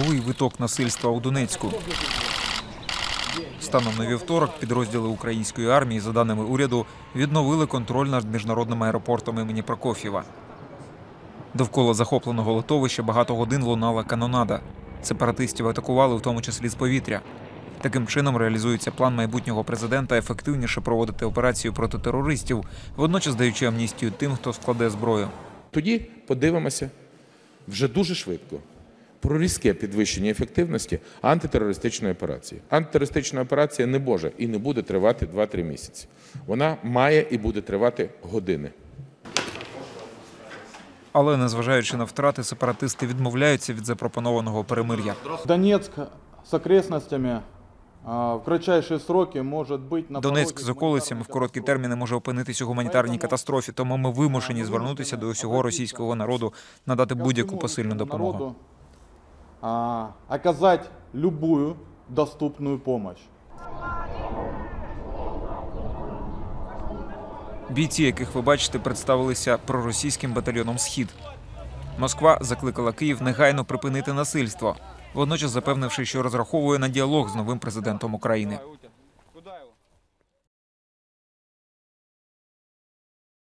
виток насильства у Донецьку. Станом на вівторок підрозділи української армії, за даними уряду, відновили контроль над міжнародним аеропортом імені Прокоф'єва. Довкола захопленого литовища багато годин лунала канонада. Сепаратистів атакували, в тому числі з повітря. Таким чином реалізується план майбутнього президента ефективніше проводити операцію проти терористів, водночас даючи амністію тим, хто складе зброю. Тоді подивимося вже дуже швидко про різке підвищення ефективності антитерористичної операції. Антитерористична операція не може і не буде тривати 2-3 місяці. Вона має і буде тривати години. Але незважаючи на втрати, сепаратисти відмовляються від запропонованого перемир'я. Донецк с окрестностями в кратчайшие сроки может быть на Донецьк з околицями в короткі терміни може опинитись у гуманітарній катастрофі, тому ми вимушені звернутися до усього російського народу, надати будь-яку посильну допомогу. А, оказать любую доступную помощь. Бійці, яких ви бачите, представилися проросійським батальйоном Схід. Москва закликала Київ негайно припинити насильство, водночас запевнивши, що розраховує на діалог з новим президентом України.